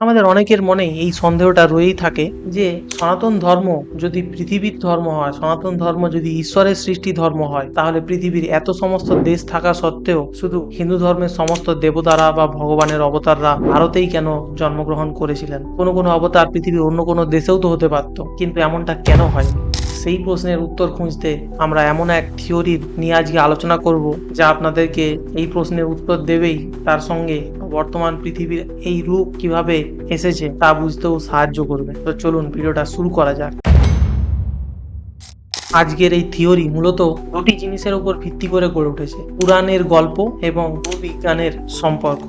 আমাদের অনেকের মনে এই সন্দেহটা রয়েই থাকে যে সনাতন ধর্ম যদি পৃথিবীর ধর্ম হয়, সনাতন ধর্ম যদি ঈশ্বরের সৃষ্টি ধর্ম হয়, তাহলে পৃথিবীর এত সমস্ত দেশ থাকা সত্ত্বেও শুধু হিন্দু ধর্মের সমস্ত দেবতারা বা ভগবানের অবতাররা ভারতেই কেন জন্মগ্রহণ করেছিলেন? কোনো কোনো অবতার পৃথিবীর অন্য কোনো দেশেও তো হতে পারত, কিন্তু এমনটা কেন হয় সেই প্রশ্নের উত্তর খুঁজতে আমরা এমন এক থিওরি নিয়ে আজকে আলোচনা করব যা আপনাদেরকে এই প্রশ্নের উত্তর দেবেই, তার সঙ্গে বর্তমান পৃথিবীর এই রূপ কীভাবে এসেছে তা বুঝতেও সাহায্য করবে। তো চলুন ভিডিওটা শুরু করা যাক। আজকের এই থিওরি মূলত দুটি জিনিসের উপর ভিত্তি করে গড়ে উঠেছে, পুরাণের গল্প এবং ভূবিজ্ঞানের সম্পর্ক।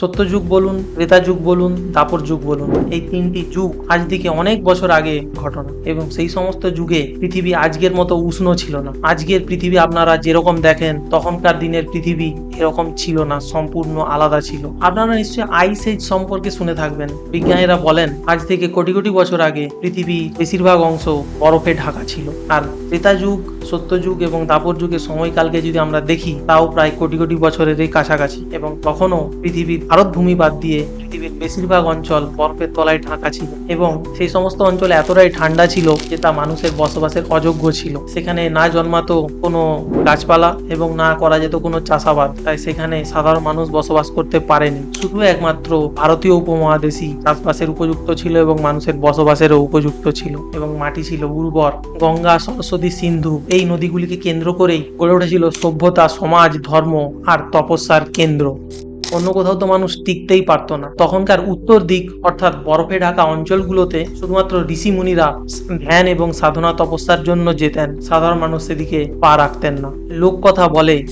সত্যযুগ বলুন ত্রেতা যুগ বলুন দাপর যুগ বলুন, এই তিনটি যুগ আজ থেকে অনেক বছর আগে ঘটনা। এবং সেই সমস্ত যুগে পৃথিবী আজকের মতো উষ্ণ ছিল না। আজকের পৃথিবী আপনারা যেরকম দেখেন, তখনকার দিনের পৃথিবী এরকম ছিল না, সম্পূর্ণ আলাদা ছিল। আপনারা নিশ্চয়ই আইস এজ সম্পর্কে শুনে থাকবেন। বিজ্ঞানীরা বলেন, আজ থেকে কোটি কোটি বছর আগে পৃথিবী বেশিরভাগ অংশ বরফে ঢাকা ছিল। আর ত্রেতা যুগ সত্যযুগ এবং দাপর যুগের সময়কালকে যদি আমরা দেখি, তাও প্রায় কোটি কোটি বছরের এই কাছাকাছি। এবং তখনও পৃথিবীর ভারত ভূমি বাদ দিয়ে পৃথিবীর বেশিরভাগ অঞ্চল বরফের তলায় ঢাকা ছিল এবং সেই সমস্ত অঞ্চলে এতটাই ঠান্ডা ছিল যে তা মানুষের বসবাসের অযোগ্য ছিল। সেখানে না জন্মাতো কোনো গাছপালা এবং না করা যেত কোনো চাষাবাদ। তাই সেখানে সাধারণ মানুষ বসবাস করতে পারেনি। শুধু একমাত্র ভারতীয় উপমহাদেশই চাষবাসের উপযুক্ত ছিল এবং মানুষের বসবাসেরও উপযুক্ত ছিল এবং মাটি ছিল উর্বর। গঙ্গা, সরস্বতী সিন্ধু এই নদীগুলিকে কেন্দ্র করেই গড়ে উঠেছিল সভ্যতা, সমাজ, ধর্ম আর তপস্যার কেন্দ্র। অন্য কোথাও তো মানুষ টিকতেই পারতো না। তখনকার উত্তর দিক, অর্থাৎ বরফে ঢাকা অঞ্চলগুলোতে, শুধুমাত্র ঋষি মুনিরা ধ্যান এবং সাধনা তপস্যার জন্য যেতেন। সাধারণ মানুষ সেদিকে পা রাখতেন না। লোক কথা বলে,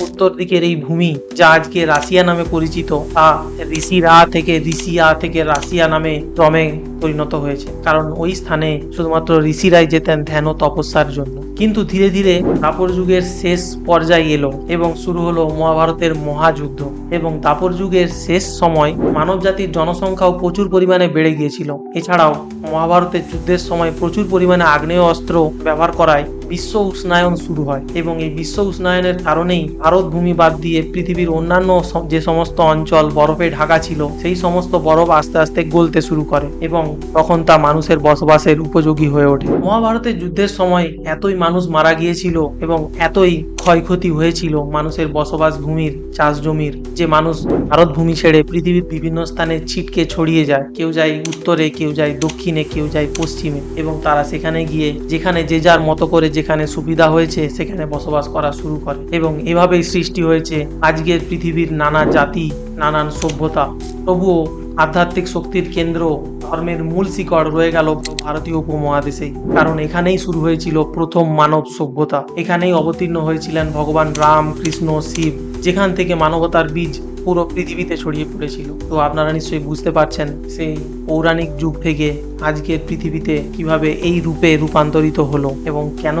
উত্তর দিকের এই ভূমি যা আজকে রাশিয়া নামে পরিচিত, তা ঋষিরা থেকে ঋষিয়া থেকে রাশিয়া নামে ক্রমে পরিণত হয়েছে। কারণ ওই স্থানে শুধুমাত্র ঋষিরাই যেতেন ধ্যান ও তপস্যার জন্য। কিন্তু ধীরে ধীরে দাপর যুগের শেষ পর্যায়ে এলো এবং শুরু হলো মহাভারতের মহাযুদ্ধ এবং দাপর যুগের শেষ সময় মানব জাতির জনসংখ্যাও প্রচুর পরিমাণে বেড়ে গিয়েছিল। এছাড়াও মহাভারতের যুদ্ধের সময় প্রচুর পরিমাণে আগ্নেয় অস্ত্র ব্যবহার করায় বিশ্ব উষ্ণায়ন শুরু হয় এবং এই বিশ্ব উষ্ণায়নের কারণেই ভারত ভূমি বাদ দিয়ে পৃথিবীর অন্যান্য যে সমস্ত অঞ্চল, বরফে ঢাকা ছিল, সেই সমস্ত বরফ আস্তে আস্তে গলতে শুরু করে এবং তখন তা মানুষের বসবাসের উপযোগী হয়ে ওঠে। মহাভারতের যুদ্ধের সময় এতই মানুষ মারা গিয়েছিল এবং এতই ক্ষয়ক্ষতি হয়েছিল মানুষের বসবাস ভূমির, চাষ জমির, যে মানুষ ভারত ভূমি ছেড়ে পৃথিবীর বিভিন্ন স্থানে ছিটকে ছড়িয়ে যায়। কেউ যায় উত্তরে, কেউ যায় দক্ষিণে, কেউ যায় পশ্চিমে এবং তারা সেখানে গিয়ে, যেখানে যে যার মতো করে যেখানে সুবিধা হয়েছে, সেখানে বসবাস করা শুরু করে। এবং এভাবেই সৃষ্টি হয়েছে আজকের পৃথিবীর নানা জাতি, নানান সভ্যতা। তবুও আধ্যাত্মিক শক্তির কেন্দ্র ধর্মের মূল শিকড় রয়ে গেল ভারতীয় উপমহাদেশে। কারণ এখানেই শুরু হয়েছিল প্রথম মানব সভ্যতা। এখানেই অবতীর্ণ হয়েছিলেন ভগবান রাম, কৃষ্ণ, শিব, যেখান থেকে মানবতার বীজ পুরো পৃথিবীতে ছড়িয়ে পড়েছিল। তো আপনারা নিশ্চয়ই বুঝতে পারছেন সেই পৌরাণিক যুগ থেকে আজকের পৃথিবীতে কীভাবে এই রূপে রূপান্তরিত হলো এবং কেন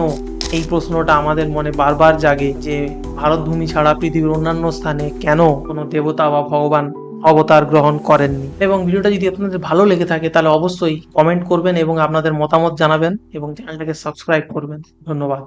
এই প্রশ্নটা আমাদের মনে বারবার জাগে যে ভারত ভূমি ছাড়া পৃথিবীর অন্যান্য স্থানে কেন কোনো দেবতা বা ভগবান অবতার গ্রহণ করেননি। এবং ভিডিওটা যদি আপনাদের ভালো লেগে থাকে, তাহলে অবশ্যই কমেন্ট করবেন এবং আপনাদের মতামত জানাবেন এবং চ্যানেলটাকে সাবস্ক্রাইব করবেন। ধন্যবাদ।